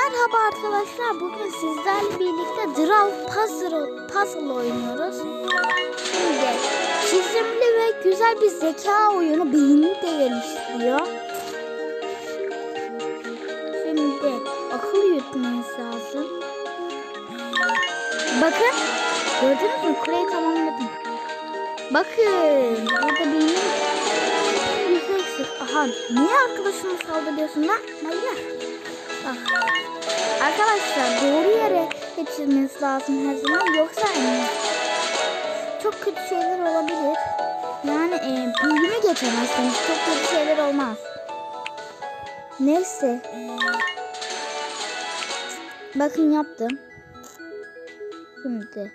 Merhaba arkadaşlar. Bugün sizlerle birlikte Draw Puzzle, Puzzle oynuyoruz. Şimdi çizimli ve güzel bir zeka oyunu beyni de geliştiriyor. Şimdi akıl yürütmeniz lazım. Bakın. Gördünüz mü? Kuleyi tamamladım. Bakın. Burada beynim eksik. Aha. Niye arkadaşıma saldırıyorsun lan? Manyak. Bak. Arkadaşlar doğru yere geçirmeniz lazım her zaman yoksa yani çok kötü şeyler olabilir. Yani e, büyümü geçemezseniz çok kötü şeyler olmaz. Neyse. Bakın yaptım. Şimdi.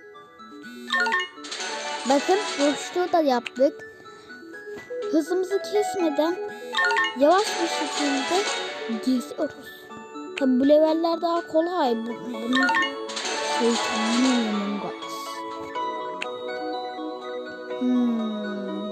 Bakın boşluğu da yaptık. Hızımızı kesmeden yavaş bir şekilde geziyoruz. Tabi bu leveller daha kolay. Bu, bunun şeytanı Among Us. Hmm.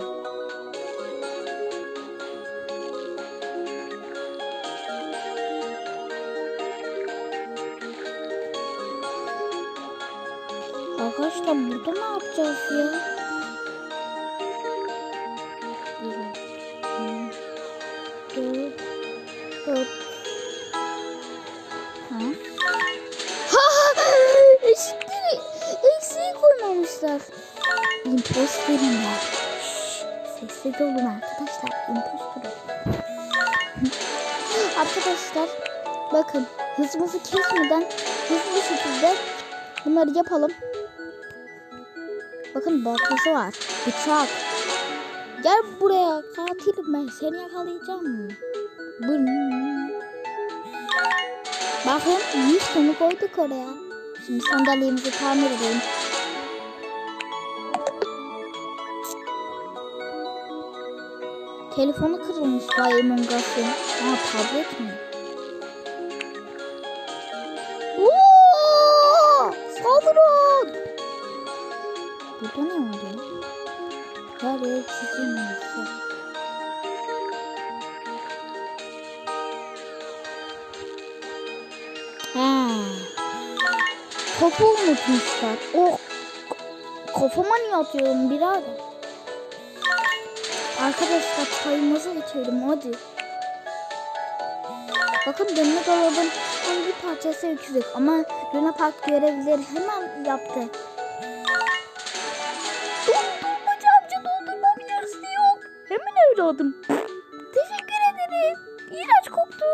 Arkadaşlar burada ne yapacağız ya? Koymamışlar. İmposterim var. Sessiz olun arkadaşlar. İmposterim. arkadaşlar bakın hızımızı kesmeden hızlı şekilde bunları yapalım. Bakın baltası var. Bıçak. Gel buraya katilim ben seni yakalayacağım. Bırn. Bakın 100 tonu koyduk oraya. Şimdi sandalyemizi tamir edelim. Telefonu kırılmış Bay Among Us'ın. Ha tablet mi? Oo! Saldırın! Burada ne oluyor? Her yer çizilmesi. Ha. Topu unutmuşlar. Oh. Kafama niye atıyorum birader? Arkadaşlar çayımızı içelim hadi. Bakın dönme dolabın bir parçası eksik ama Luna Park görevlileri hemen yaptı. Dondurmacı amca dondurmam yarısı yok. Hemen evladım. Teşekkür ederim. İğrenç koktu.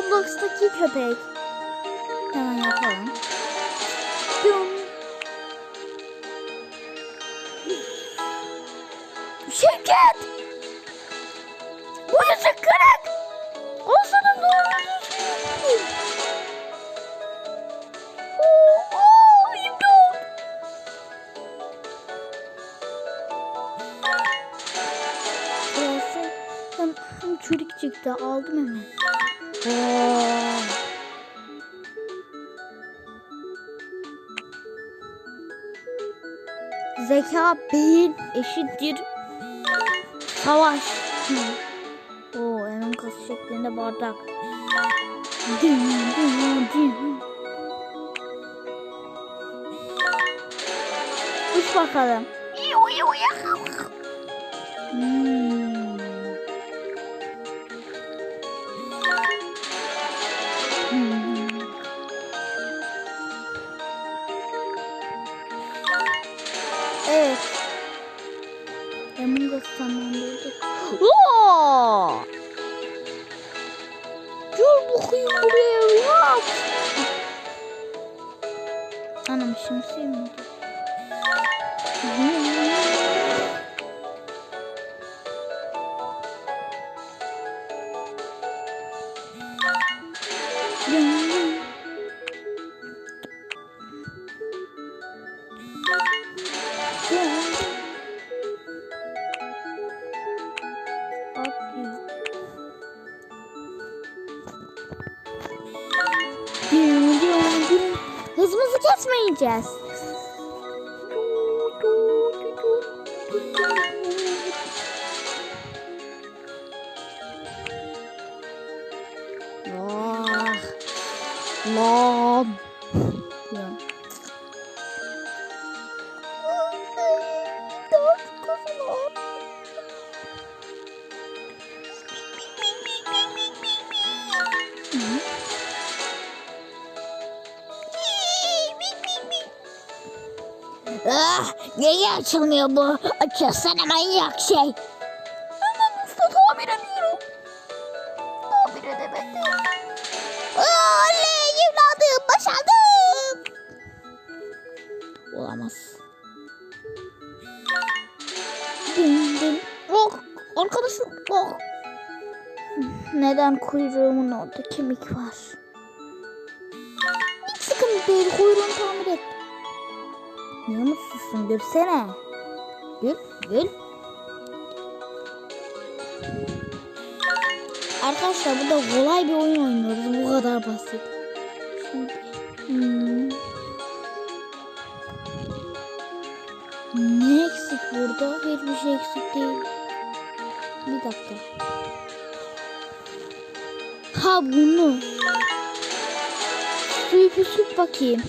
Roblox'taki köpek. Hemen yapalım. Dum. Şevket! Bu yüzük kırık! O sana doğru düzgün. Oo, oo, imdat! Burası hem, hem çürük çıktı aldım hemen. Zeka beyin eşittir savaş. Oo, hemen kas şeklinde bardak. Dın, dın, dın. Uç bakalım. Hmm. Among Us Jess. Ah, niye açılmıyor bu? Açılsana manyak şey. Hemen usta tamir ediyorum. Tamir edemedim. Oley evladım başardım. Olamaz. Din din. Oh, arkadaşım. Oh. Neden kuyruğumun orada kemik var? Hiç sıkıntı değil. Kuyruğunu tamir et. Niye mutsuzsun? Gülsene. Gül, gül. Arkadaşlar burada kolay bir oyun oynuyoruz. Bu kadar basit. Şimdi... Hmm. Ne eksik burada? Hiçbir şey eksik değil. Bir dakika. Ha bunu. Suyu püskürt bakayım.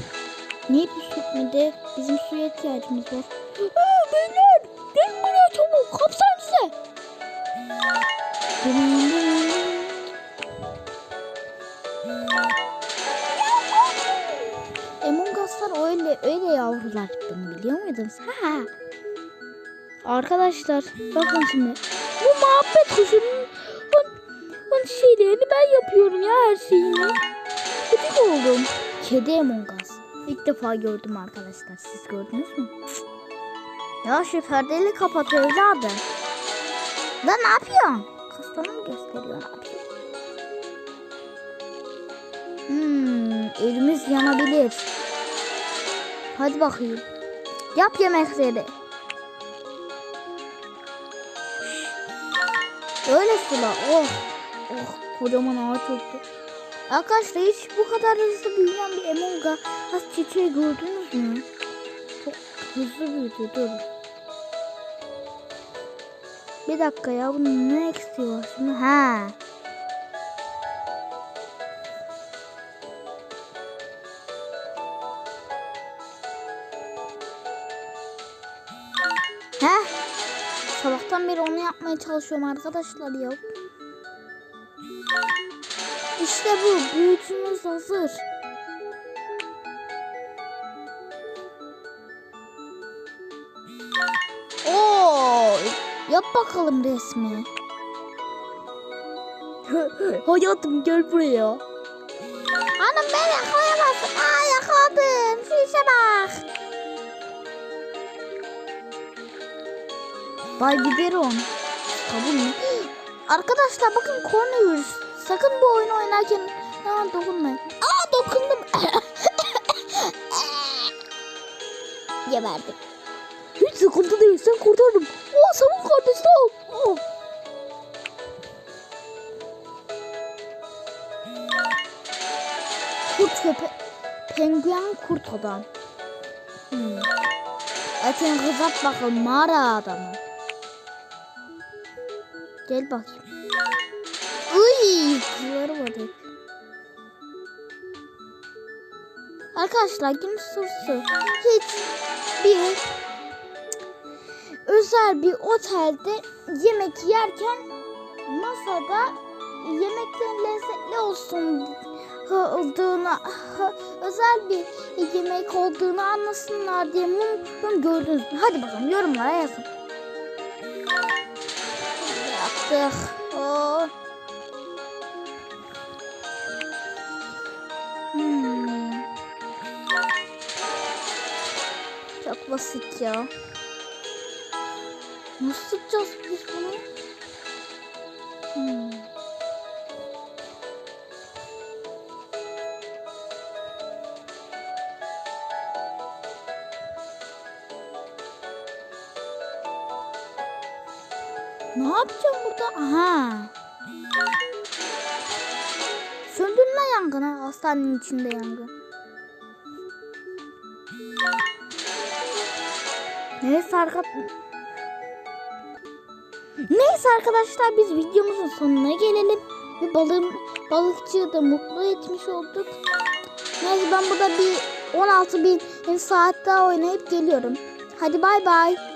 Niye püskürtmedi? Bizim suya ihtiyacımız var. Aa, beyler! Gelin buraya çabuk! Kapsanıza! Among Us'lar öyle öyle yavrular bunu biliyor muydunuz? Ha. Arkadaşlar bakın şimdi. Bu muhabbet kuşunun şeylerini ben yapıyorum ya her şeyini. Gıcık oldum. Kedi Among Us. İlk defa gördüm arkadaşlar. Siz gördünüz mü? Ya şu perdeyi kapat evladım. Lan ne yapıyorsun? Kastanı mı gösteriyor? Yapıyor? Hmm, elimiz yanabilir. Hadi bakayım. Yap yemekleri. Öyle sula. Oh. Oh kocaman ağaç oldu. Arkadaşlar hiç bu kadar hızlı büyüyen bir Among Us çiçeği gördünüz mü? Çok hızlı büyüdü. Dur. Bir dakika ya bunun ne eksiği var şimdi? Ha. Heh. Sabahtan beri onu yapmaya çalışıyorum arkadaşlar ya. İşte bu. Büyütümüz hazır. Oo, yap bakalım resmi. Hayatım gel buraya. Hanım beni yakalayamazsın. Aa yakaladın. Şu bak. Bay Biberon. Kabul mü? Arkadaşlar bakın Cornelius. Sakın bu oyunu oynarken hemen dokunmayın. Aa dokundum. Geberdim. Hiç sıkıntı değil. Sen kurtardım. Oo savun kardeşim. Oo. Kurt köpe... Penguen kurt adam. Hmm. Etini kızart bakalım mağara adamı. Gel bakayım. Uy, hep. Arkadaşlar gün sorusu. Hiç bir özel bir otelde yemek yerken masada yemeklerin lezzetli olsun olduğunu özel bir yemek olduğunu anlasınlar diye mum gördünüz mü? Hadi bakalım yorumlara yazın. Yaptık. Basit ya. Nasıl yapacağız biz bunu? Hmm. Ne yapacağım burada? Aha. Söndürme yangını. Hastanenin içinde yangın. Neyse arkadaşlar. Neyse arkadaşlar biz videomuzun sonuna gelelim. Ve balığım, balıkçıyı da mutlu etmiş olduk. Neyse ben burada bir 16 bin saat daha oynayıp geliyorum. Hadi bay bay.